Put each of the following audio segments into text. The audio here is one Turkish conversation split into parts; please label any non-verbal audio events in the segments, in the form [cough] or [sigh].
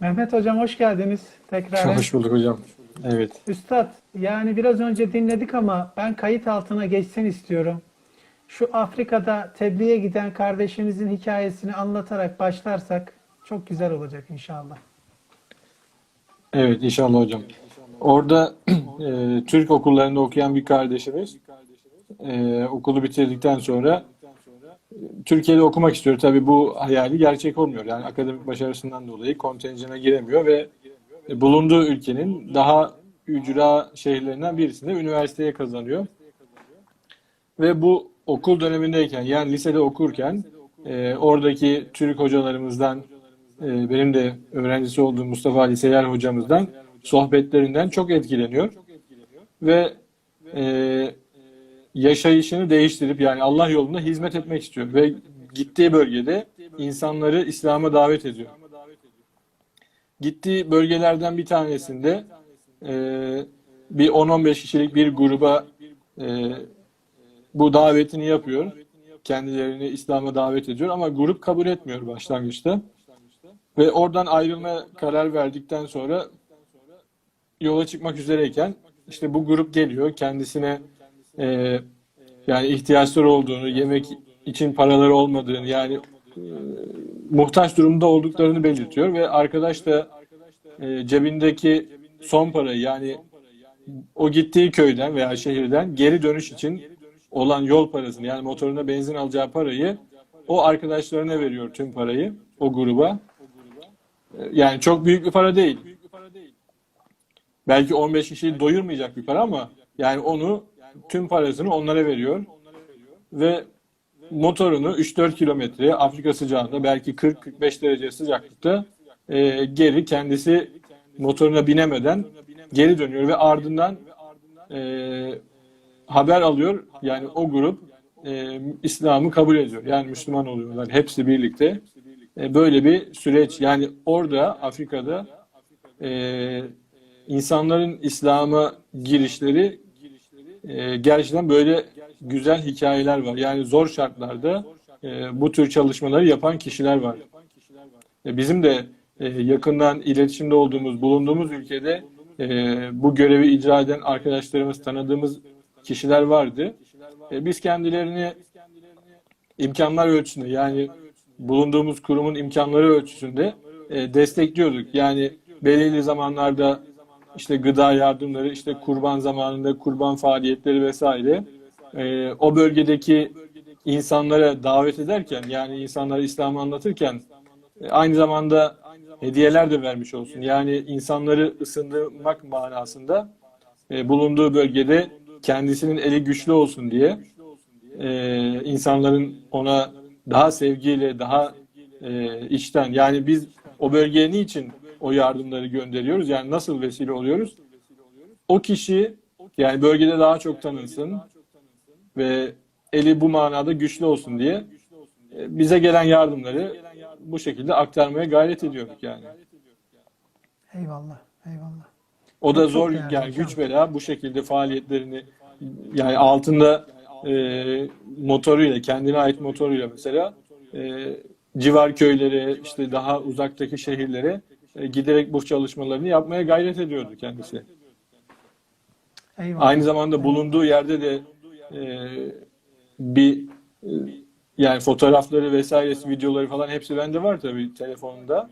Mehmet Hocam hoş geldiniz tekrar. Hoş bulduk hocam. Evet. Üstad yani biraz önce dinledik ama ben kayıt altına geçsin istiyorum. Şu Afrika'da tebliğe giden kardeşimizin hikayesini anlatarak başlarsak çok güzel olacak inşallah. Evet inşallah hocam. Orada [clears throat] e, Türk okullarında okuyan bir kardeşimiz e, okulu bitirdikten sonra Türkiye'de okumak istiyor. Tabii bu hayali gerçek olmuyor. Yani akademik başarısından dolayı kontenjana giremiyor ve bulunduğu ülkenin daha ücra şehirlerinden birisinde üniversiteye kazanıyor. Ve bu okul dönemindeyken yani lisede okurken e, oradaki Türk hocalarımızdan e, benim de öğrencisi olduğum Mustafa Ali Seyyar hocamızdan sohbetlerinden çok etkileniyor. Ve e, yaşayışını değiştirip yani Allah yolunda hizmet etmek istiyor. Ve gittiği bölgede insanları İslam'a davet ediyor. Gittiği bölgelerden bir tanesinde e, bir 10-15 kişilik bir gruba e, bu davetini yapıyor. Kendilerini İslam'a davet ediyor ama grup kabul etmiyor başlangıçta. Ve oradan ayrılma karar verdikten sonra yola çıkmak üzereyken işte bu grup geliyor. Kendisine e, yani ihtiyaçları olduğunu, yemek için paraları olmadığını yani e, muhtaç durumda olduklarını belirtiyor ve arkadaş da e, cebindeki son parayı yani o gittiği köyden veya şehirden geri dönüş için olan yol parasını yani motoruna benzin alacağı parayı o arkadaşlarına veriyor tüm parayı o gruba. E, Yani çok büyük bir para değil. Belki 15 kişiyi doyurmayacak bir para ama yani onu tüm parasını onlara veriyor. Ve motorunu 3-4 kilometre Afrika sıcağında belki 40-45 derece sıcaklıkta e, geri kendisi motoruna binemeden geri dönüyor ve ardından e, haber alıyor. Yani o grup e, İslam'ı kabul ediyor. Yani Müslüman oluyorlar hepsi birlikte. E, böyle bir süreç. Yani orada Afrika'da e, insanların İslam'a girişleri e, gerçekten böyle güzel hikayeler var. Yani zor şartlarda e, bu tür çalışmaları yapan kişiler var. E, bizim de e, yakından iletişimde olduğumuz, bulunduğumuz ülkede e, bu görevi icra eden arkadaşlarımız, tanıdığımız kişiler vardı. E, biz kendilerini imkanlar ölçüsünde yani bulunduğumuz kurumun imkanları ölçüsünde e, destekliyorduk. Yani belirli zamanlarda işte gıda yardımları, işte kurban zamanında kurban faaliyetleri vesaire e, o bölgedeki insanlara davet ederken yani insanlara İslam'ı anlatırken e, aynı zamanda hediyeler de vermiş olsun. Yani insanları ısındırmak manasında e, bulunduğu bölgede kendisinin eli güçlü olsun diye e, insanların ona daha sevgiyle, daha e, içten yani biz o bölgeye niçin o yardımları gönderiyoruz? Yani nasıl vesile oluyoruz? O kişi yani bölgede daha çok tanınsın ve eli bu manada güçlü olsun diye e, bize gelen yardımları bu şekilde aktarmaya gayret ediyorduk yani. Eyvallah, eyvallah. O da zor yani güç bela bu şekilde faaliyetlerini yani altında e, motoruyla kendine ait motoruyla mesela e, civar köylere işte daha uzaktaki şehirlere giderek bu çalışmalarını yapmaya gayret ediyordu kendisi. Eyvallah. Aynı zamanda bulunduğu yerde de e, bir e, yani fotoğrafları vesairesi, videoları falan hepsi bende var tabii telefonumda.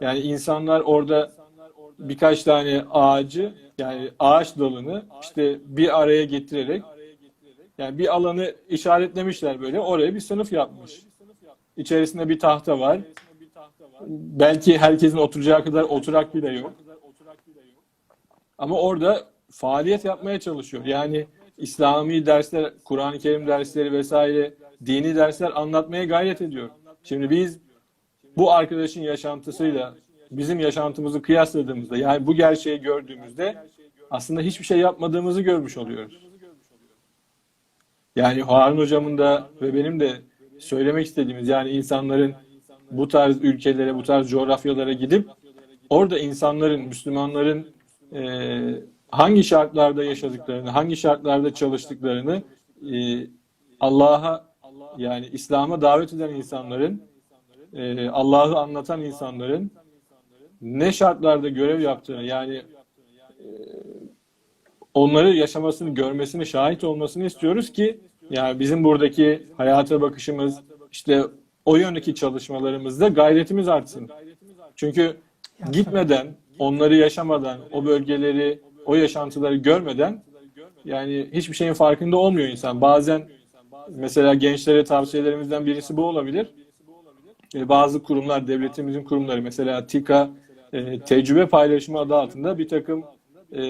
Yani insanlar orada birkaç tane ağacı yani ağaç dalını işte bir araya getirerek yani bir alanı işaretlemişler böyle oraya bir sınıf yapmış. İçerisinde bir tahta var. Belki herkesin oturacağı kadar oturak bile yok. Ama orada faaliyet yapmaya çalışıyor. Yani İslami dersler, Kur'an-ı Kerim dersleri vesaire dini dersler anlatmaya gayret ediyor. Şimdi biz bu arkadaşın yaşantısıyla bizim yaşantımızı kıyasladığımızda yani bu gerçeği gördüğümüzde aslında hiçbir şey yapmadığımızı görmüş oluyoruz. Yani Harun hocamın da ve benim de söylemek istediğimiz yani insanların bu tarz ülkelere, bu tarz coğrafyalara gidip orada insanların, Müslümanların e, hangi şartlarda yaşadıklarını, hangi şartlarda çalıştıklarını e, Allah'a yani İslam'a davet eden insanların, e, Allah'ı anlatan insanların ne şartlarda görev yaptığını yani e, onları yaşamasını, görmesini, şahit olmasını istiyoruz ki yani bizim buradaki hayata bakışımız işte o yöndeki çalışmalarımızda gayretimiz artsın. Çünkü gitmeden, onları yaşamadan, o bölgeleri, o yaşantıları görmeden yani hiçbir şeyin farkında olmuyor insan. Bazen mesela gençlere tavsiyelerimizden birisi bu olabilir. E, Bazı kurumlar, devletimizin kurumları mesela TİKA e, tecrübe paylaşımı adı altında bir takım e,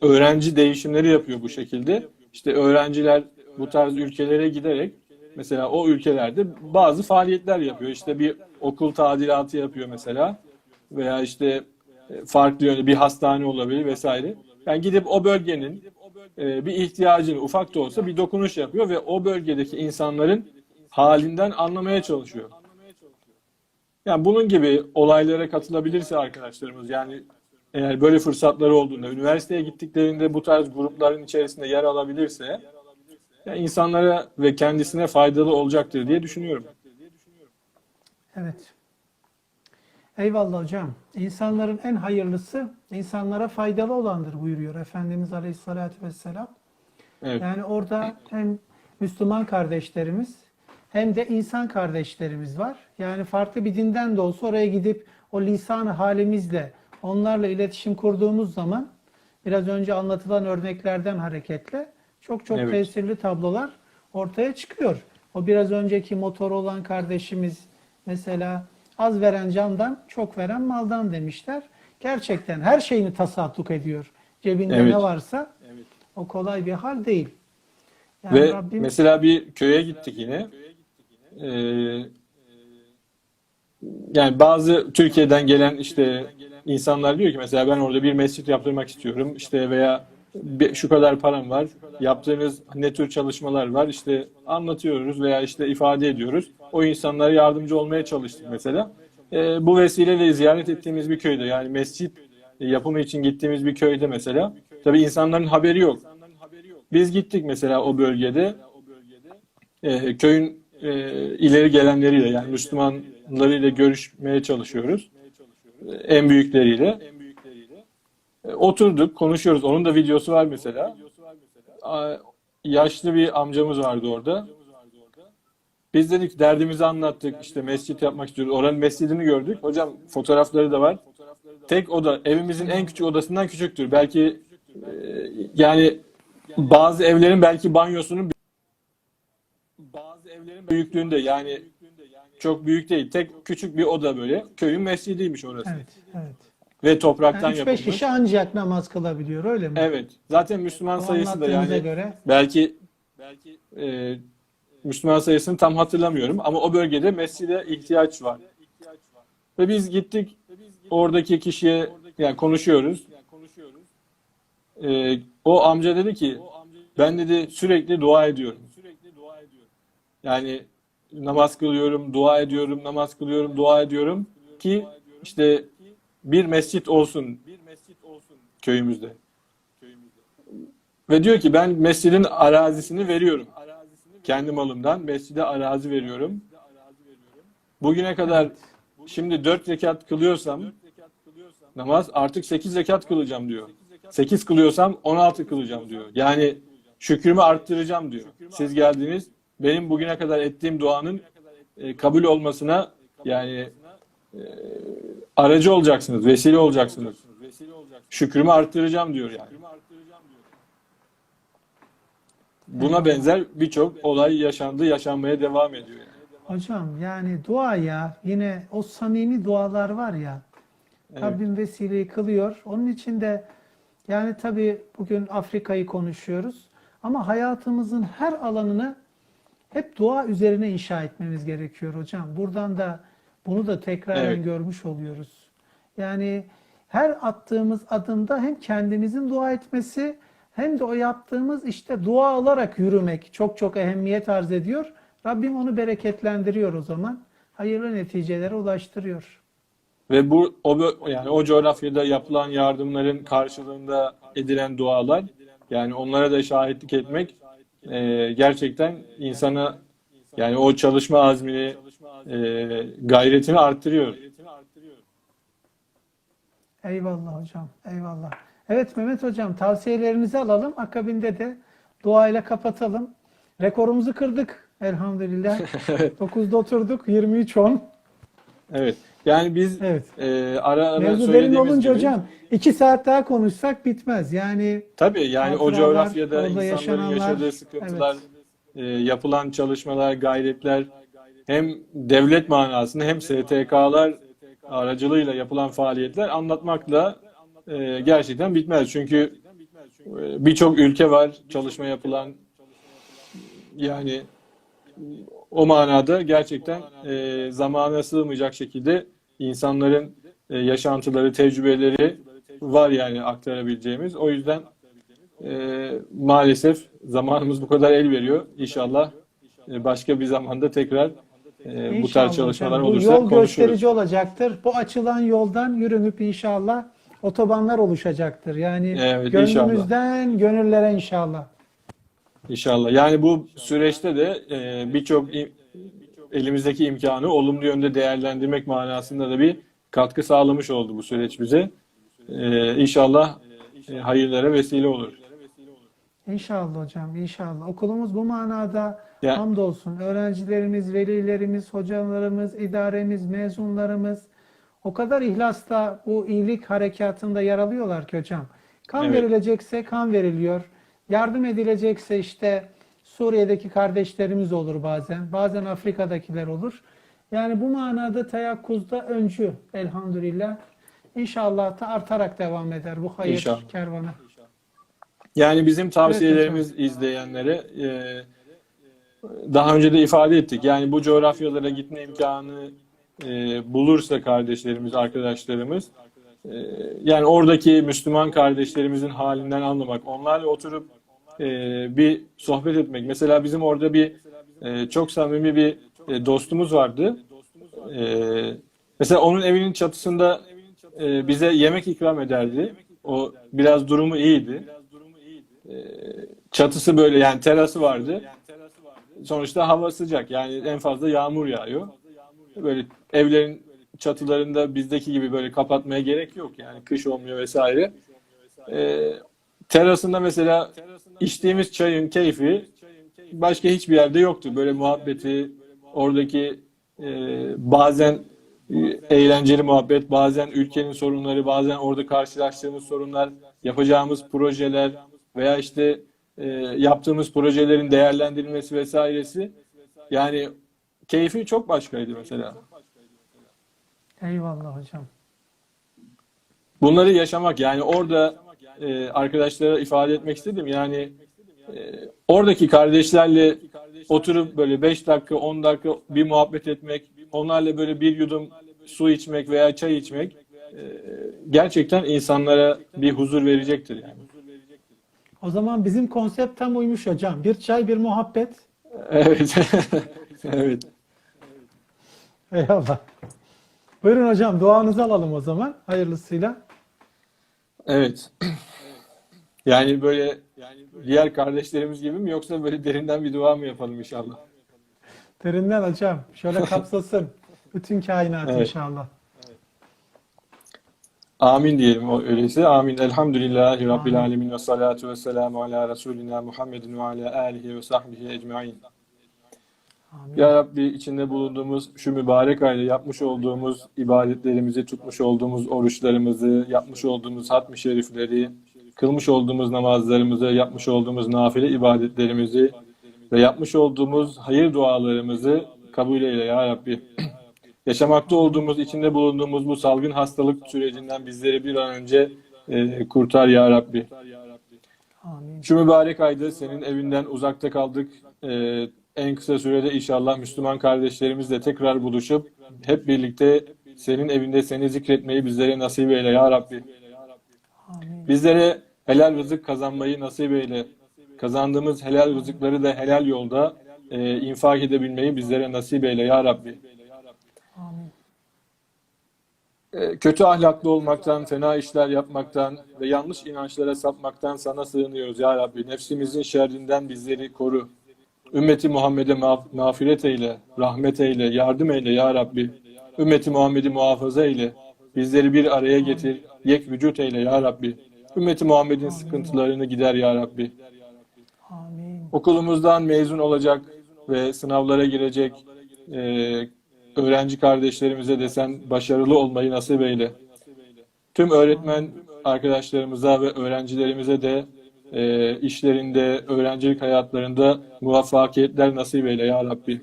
öğrenci değişimleri yapıyor bu şekilde. İşte öğrenciler bu tarz ülkelere giderek mesela o ülkelerde bazı faaliyetler yapıyor. İşte bir okul tadilatı yapıyor mesela veya işte e, farklı yönde bir hastane olabilir vesaire. Yani gidip o bölgenin e, bir ihtiyacını ufak da olsa bir dokunuş yapıyor ve o bölgedeki insanların halinden anlamaya çalışıyor. Yani bunun gibi olaylara katılabilirse arkadaşlarımız yani eğer böyle fırsatları olduğunda, üniversiteye gittiklerinde bu tarz grupların içerisinde yer alabilirse yani insanlara ve kendisine faydalı olacaktır diye düşünüyorum. Evet. Eyvallah hocam. İnsanların en hayırlısı insanlara faydalı olandır buyuruyor Efendimiz Aleyhisselatü Vesselam. Evet. Yani orada hem Müslüman kardeşlerimiz hem de insan kardeşlerimiz var. Yani farklı bir dinden de olsa oraya gidip o lisan halimizle onlarla iletişim kurduğumuz zaman biraz önce anlatılan örneklerden hareketle çok çok Evet. tesirli tablolar ortaya çıkıyor. O biraz önceki motor olan kardeşimiz mesela az veren candan çok veren maldan demişler. Gerçekten her şeyini tasadduk ediyor. Cebinde Evet. ne varsa o kolay bir hal değil. Yani Ve Rabbim mesela bir köye gittik yine. Ee, yani bazı Türkiye'den gelen işte insanlar diyor ki mesela ben orada bir mescit yaptırmak istiyorum işte veya şu kadar param var yaptığınız ne tür çalışmalar var işte anlatıyoruz veya işte ifade ediyoruz. O insanlara yardımcı olmaya çalıştık mesela. Ee, bu vesileyle ziyaret ettiğimiz bir köyde yani mescit yapımı için gittiğimiz bir köyde mesela tabii insanların haberi yok. Biz gittik mesela o bölgede e, köyün e, ileri gelenleriyle yani Müslümanlarıyla görüşmeye çalışıyoruz. E, en büyükleriyle. E, oturduk, konuşuyoruz. Onun da videosu var mesela. A, yaşlı bir amcamız vardı orada. Biz dedik derdimizi anlattık. İşte mescit yapmak istiyoruz. Oranın mescidini gördük. Hocam fotoğrafları da var. Tek oda evimizin en küçük odasından küçüktür. Belki e, yani bazı evlerin belki banyosunun bazı evlerin büyüklüğünde yani çok büyük değil. Tek küçük bir oda böyle. Köyün mescidiymiş orası. evet, evet. Ve topraktan Yani 3-5 yapılmış. kişi ancak namaz kılabiliyor öyle mi? Evet. Zaten Müslüman O sayısı da yani göre belki belki e, Müslüman sayısını tam hatırlamıyorum ama o bölgede mescide ihtiyaç var. Ve biz gittik oradaki kişiye yani konuşuyoruz. E, o amca dedi ki ben dedi sürekli dua ediyorum. Yani namaz kılıyorum, dua ediyorum, namaz kılıyorum, dua ediyorum ki işte bir mescit olsun köyümüzde. Ve diyor ki ben mescidin arazisini veriyorum. Kendi malımdan mescide arazi veriyorum. Bugüne kadar şimdi 4 rekat kılıyorsam namaz artık 8 rekat kılacağım diyor. 8 kılıyorsam 16 kılacağım diyor. Yani şükrümü arttıracağım diyor. Siz geldiniz benim bugüne kadar ettiğim duanın e, kabul olmasına yani aracı olacaksınız, vesile olacaksınız. Şükrümü arttıracağım diyor yani. Buna benzer birçok olay yaşandı, yaşanmaya devam ediyor. Yani. hocam yani dua ya yine o samimi dualar var ya Evet. Rabbim vesileyi kılıyor. Onun için de yani tabii bugün Afrika'yı konuşuyoruz ama hayatımızın her alanını hep dua üzerine inşa etmemiz gerekiyor hocam. Buradan da bunu da tekraren Evet. görmüş oluyoruz. Yani her attığımız adımda hem kendimizin dua etmesi hem de o yaptığımız işte dua alarak yürümek çok çok ehemmiyet arz ediyor. Rabbim onu bereketlendiriyor o zaman. Hayırlı neticelere ulaştırıyor. Ve bu o yani o coğrafyada yapılan yardımların karşılığında edilen dualar yani onlara da şahitlik etmek e, gerçekten insana yani o çalışma azmini e, gayretini arttırıyor. Eyvallah hocam. Eyvallah. Evet Mehmet hocam tavsiyelerinizi alalım. Akabinde de duayla kapatalım. Rekorumuzu kırdık elhamdülillah. [laughs] 9'da oturduk 23-10. Evet. Yani biz Evet. e, ara ara Mevzu derin olunca gibi hocam 2 saat daha konuşsak bitmez. Yani tabii yani o coğrafyada insanların yaşananlar, yaşadığı sıkıntılar, evet. e, yapılan çalışmalar, gayretler hem devlet manasında hem STK'lar aracılığıyla yapılan faaliyetler anlatmakla e, gerçekten bitmez. Çünkü e, birçok ülke var çalışma yapılan yani o manada gerçekten e, zamana sığmayacak şekilde insanların e, yaşantıları, tecrübeleri var yani aktarabileceğimiz. O yüzden e, maalesef zamanımız bu kadar el veriyor. İnşallah e, başka bir zamanda tekrar e, bu İnşallah tarz çalışmalar hocam. Bu olursa yol konuşuruz. gösterici olacaktır. Bu açılan yoldan yürünüp inşallah otobanlar oluşacaktır. Yani Evet, gönlümüzden gönüllere inşallah. İnşallah. Yani bu süreçte de e, birçok im- elimizdeki imkanı olumlu yönde değerlendirmek manasında da bir katkı sağlamış oldu bu süreç bize. E, inşallah e, hayırlara vesile olur. İnşallah hocam, inşallah. Okulumuz bu manada Ya- hamdolsun. Öğrencilerimiz, velilerimiz, hocalarımız, idaremiz, mezunlarımız o kadar ihlasla bu iyilik harekatında yer alıyorlar ki hocam. Kan Evet. verilecekse kan veriliyor. Yardım edilecekse işte Suriye'deki kardeşlerimiz olur bazen. Bazen Afrika'dakiler olur. Yani bu manada teyakkuzda öncü elhamdülillah. İnşallah da artarak devam eder bu hayır İnşallah. kervanı. Yani bizim tavsiyelerimiz izleyenlere e, daha önce de ifade ettik. Yani bu coğrafyalara gitme imkanı e, bulursa kardeşlerimiz, arkadaşlarımız e, yani oradaki Müslüman kardeşlerimizin halinden anlamak, onlarla oturup e, bir sohbet etmek. Mesela bizim orada bir e, çok samimi bir e, dostumuz vardı. E, mesela onun evinin çatısında e, bize yemek ikram ederdi. O biraz durumu iyiydi. E, çatısı böyle yani terası vardı. Sonuçta hava sıcak. Yani en fazla yağmur yağıyor. Böyle evlerin çatılarında bizdeki gibi böyle kapatmaya gerek yok. Yani kış olmuyor vesaire. E, terasında mesela içtiğimiz çayın keyfi başka hiçbir yerde yoktu. Böyle muhabbeti, oradaki e, bazen e, eğlenceli muhabbet, bazen ülkenin sorunları, bazen orada karşılaştığımız sorunlar, yapacağımız projeler veya işte e, yaptığımız projelerin değerlendirilmesi vesairesi. Yani keyfi çok başkaydı mesela. Eyvallah hocam. Bunları yaşamak yani orada e, arkadaşlara ifade etmek istedim. Yani e, oradaki kardeşlerle oturup böyle 5 dakika 10 dakika bir muhabbet etmek, onlarla böyle bir yudum su içmek veya çay içmek e, gerçekten insanlara bir huzur verecektir yani. O zaman bizim konsept tam uymuş hocam. Bir çay, bir muhabbet. Evet. [laughs] evet. Eyvallah. Buyurun hocam duanızı alalım o zaman hayırlısıyla. Evet. Yani böyle diğer kardeşlerimiz gibi mi yoksa böyle derinden bir dua mı yapalım inşallah? Derinden hocam. Şöyle kapsasın. [laughs] Bütün kainat Evet. inşallah. Amin diyelim o öyleyse. Amin. Elhamdülillahi Rabbil alemin ve salatu ve selamu ala Resulina Muhammedin ve ala alihi ve sahbihi ecmain. Amin. Ya Rabbi içinde bulunduğumuz şu mübarek ayda yapmış olduğumuz ibadetlerimizi, tutmuş olduğumuz oruçlarımızı, yapmış olduğumuz hatmi şerifleri, kılmış olduğumuz namazlarımızı, yapmış olduğumuz nafile ibadetlerimizi ve yapmış olduğumuz hayır dualarımızı kabul eyle ya Rabbi. Yaşamakta olduğumuz, içinde bulunduğumuz bu salgın hastalık sürecinden bizleri bir an önce e, kurtar ya Rabbi. Amin. Şu mübarek ayda senin evinden uzakta kaldık. Ee, en kısa sürede inşallah Müslüman kardeşlerimizle tekrar buluşup hep birlikte senin evinde seni zikretmeyi bizlere nasip eyle ya Rabbi. Amin. Bizlere helal rızık kazanmayı nasip eyle. Kazandığımız helal rızıkları da helal yolda e, infak edebilmeyi bizlere nasip eyle ya Rabbi. Amin. E, kötü ahlaklı olmaktan, fena işler yapmaktan ve yanlış inançlara sapmaktan sana sığınıyoruz ya Rabbi. Nefsimizin şerrinden bizleri koru. Ümmeti Muhammed'e mağf- mağfiret eyle, rahmet eyle, yardım eyle ya Rabbi. Ümmeti Muhammed'i muhafaza eyle. Bizleri bir araya getir. Yek vücut eyle ya Rabbi. Ümmeti Muhammed'in sıkıntılarını gider ya Rabbi. Okulumuzdan mezun olacak ve sınavlara girecek e, öğrenci kardeşlerimize desen başarılı olmayı nasip eyle. Tüm öğretmen arkadaşlarımıza ve öğrencilerimize de e, işlerinde, öğrencilik hayatlarında muvaffakiyetler nasip eyle ya Rabbi.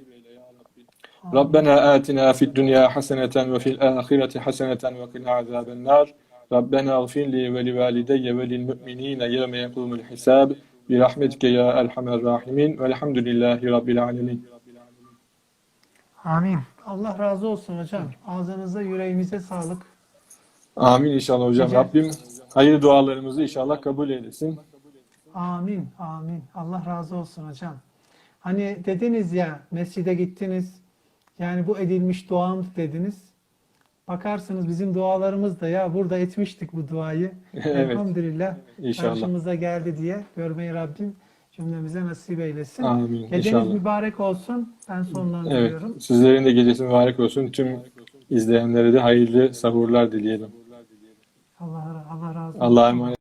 Rabbena atina fid dünya haseneten ve fil ahireti haseneten ve qina azaben nar. Rabbena gfir li ve li valideyye ve lil mu'minine yevme yekumul hisab. Bi rahmetike ya elhamer rahimin. Velhamdülillahi rabbil alemin. Amin. Allah razı olsun hocam. Ağzınıza, yüreğinize sağlık. Amin inşallah hocam. Rica- Rabbim hayır dualarımızı inşallah kabul eylesin. Amin, amin. Allah razı olsun hocam. Hani dediniz ya, mescide gittiniz, yani bu edilmiş duam dediniz. Bakarsınız bizim dualarımız da ya burada etmiştik bu duayı. [laughs] Evet. Elhamdülillah İnşallah. karşımıza geldi diye görmeyi Rabbim cümlemize nasip eylesin. Amin Geceniz inşallah. mübarek olsun. Ben Evet. sonlandırıyorum. Sizlerin de gecesi mübarek olsun. Tüm izleyenlere de hayırlı sahurlar dileyelim. Allah, Allah razı olsun. Allah'a emanet